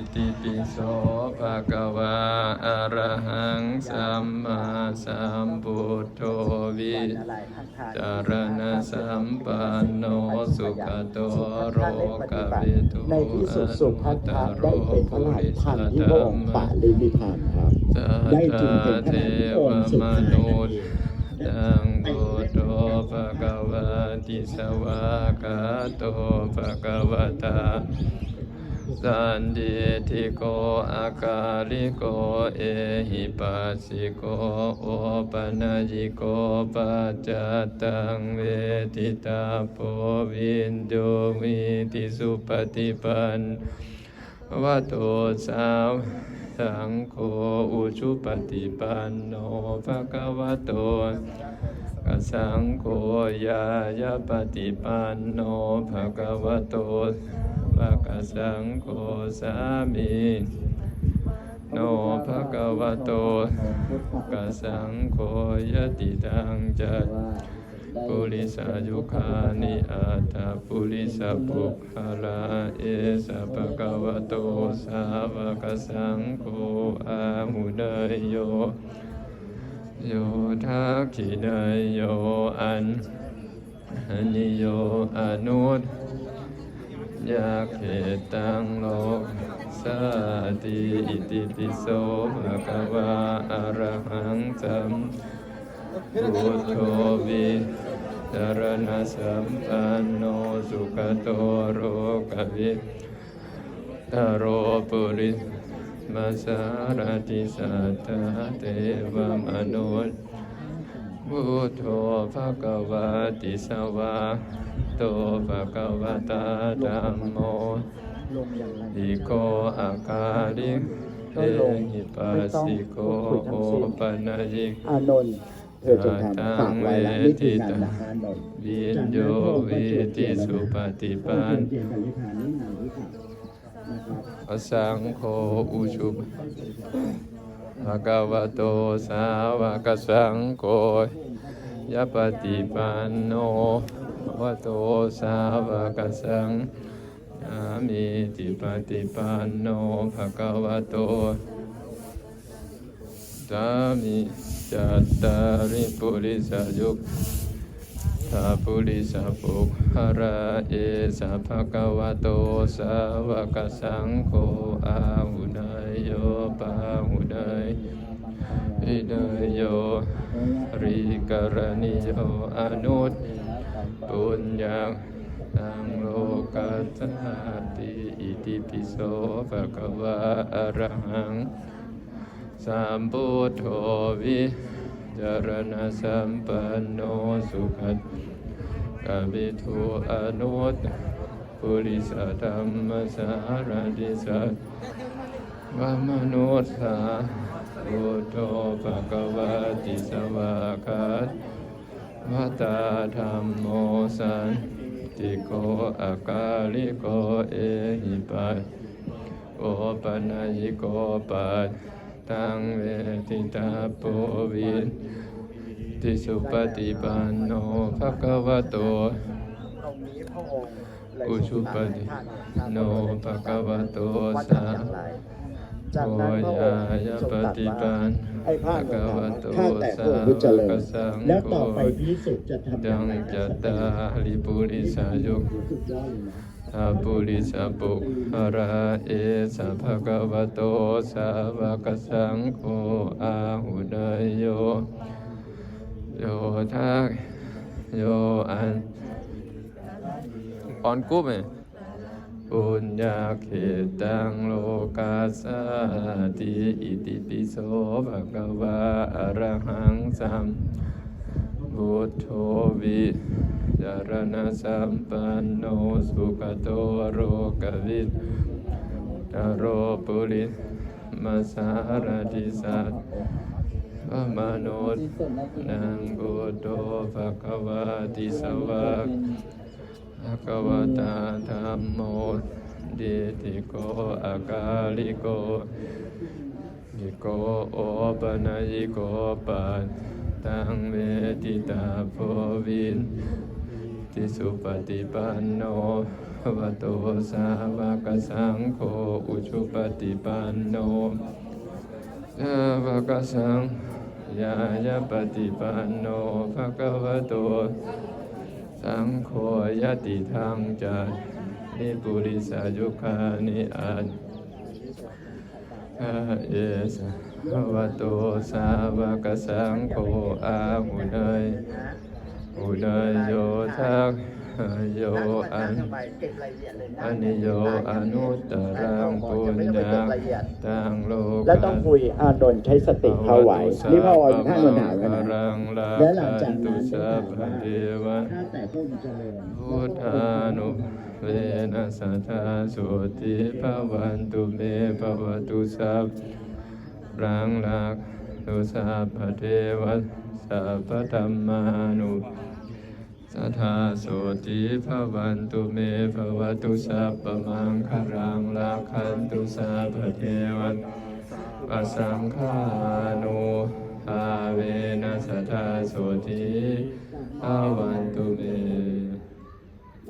อิติปิโสภะคะวะอะระหังสัมมาสัมพุทโธวิอะไรทักทายจารณะสัมปันโนสุขโตโรกวิทูในที่สุดสุพัทธะได้เป็นพระราชทานที่พระองค์ปาลินิพานครับได้จึงเป็นพระองค์สุดท้ายนั่นเองตังพุทโธภะคะวะติสวากาโตภะคะวะตา สันติทิโกอาคาลิโกเอหิปัสสิโกโอปนัญิโกปัจจตังเวทิตาโพวินโดมิติสุปฏิปันวะโตสาวสังโฆอุชุปฏิปันโนภะคะวะโตกสังโฆยายาปฏิปันโนภะคะวะโต ภะคะสังโฆสามีโนภะคะวะโตกสังโฆยติตังจัตปุริสายุคานิอัตถปุริสปุคหลาเอสะภะคะวะโตสาวกสังโฆอาหุเนยโย โยทักขินายโยอันอันนิโยอนุต ยาเขตังโลกสาติอิติปิโสภะคะวะอะระหังสัมพุทโธวิจารณสัมปันโนสุขโตโรกวิตโรปุริมาสารติสัตตาเทวมนุษย์พุทโธภะคะวะติสวะ โตภะคะวะตาธัมโมลงอย่างไรอิโกอาคาลิเอหิปัสสิโกโอปนัยิกอานนท์เธอจงทำฝากไว้ละนี่คืองานละอานนท์วินโยวิติสุปฏิปันเตรียมกันลิพานนี่นานหรือเปล่านะครับอสังโฆอุชุปภะคะวะโตสาวกสังโฆยะปฏิปันโน วะโตสาวกสังฆามิติปฏิปันโนภะคะวะโตสามิจัตตาริปุริสายุคทาปุริสปุกหระเอสะภะคะวะโตสาวกสังโฆอาหุนายโยปาหุนาย อินายโยริกรณิโยอนุตปุญญาตังโลกัสสาติอิติปิโสภะคะวะอะระหังสัมพุทโธวิจารณสัมปันโนสุขัตกวิทูอนุตปุริสธรรมสารติสัตวมนุษสา พุทโธภะคะวะติสวากาตวัตตาธรรมโมสันติโกอากาลิโกเอหิปัสโอปนัยิโกปัตตังเวทิตาโปวินติสุปฏิปันโนภะคะวะโตตรงนี้พระองค์เลยอุชุปฏิโนภะคะวะโตว่าสา จากนั้นพระองค์ยาทรงปตรัสฏิว่าปันไอ้ข้าภะพคะเจ้าวะโตข้าแต่พสาระองค์ผู้เจริญกสังแล้วโฆต่อไปพิสุจะทำอดัย่างงไรจัตตาลิปุริสายุกสุดยอดเลยนะอาปุริสปุหระเอสะภะคะวะโตสาวกสังโฆอาหุนายโย โยทักโยอันออนกุ๊บไหม ปุญญาเขตังโลกาสาติอิติปิโสภะคะวะอะระหังสัมพุทโธวิจารณสัมปันโนสุขโตโรกวิทตโรปุริมาสารติสัตพระมนุษย์นางบุตโตภะคะวะติสวะ ภะคะวะตาธรรมโมดิติโกอากาลิโกมิโกโอปนัยิโกปัตตังเวทิตาโพวินติสุปฏิปันโนวะโตสาวกสังโฆอุชุปฏิปันโนสาวกสังยายาปฏิปันโนภะคะวะโต สังโฆยติธรรมจัตนิปุริสายุคานิอัตถะเยสวะโตสาวกสังโฆอาหุเนย หุเนยโยทักโยอันอนิโยอนุตตรังปุญญาตังโลกแล้วต้องคุยอานนท์ใช้สติเข้าไหวนี่พ่อวอนท่านนนท์ถามแล้วนะและหลังจากนั้นสัพพะเทวะถ้าแต่ต้นเจริญพุทธานุเวนัสสทธาสุติภวันตุเมภวตุสัพรังลัก ตุสัพพะเทวะสัพพะธรรมานุสัทธาโสติภวันตุเมภวตุสัพพมังคารังลักขันตุสัพพะเทวะปัสังฆานุภาเวนัสสทธาโสติภวันตุเม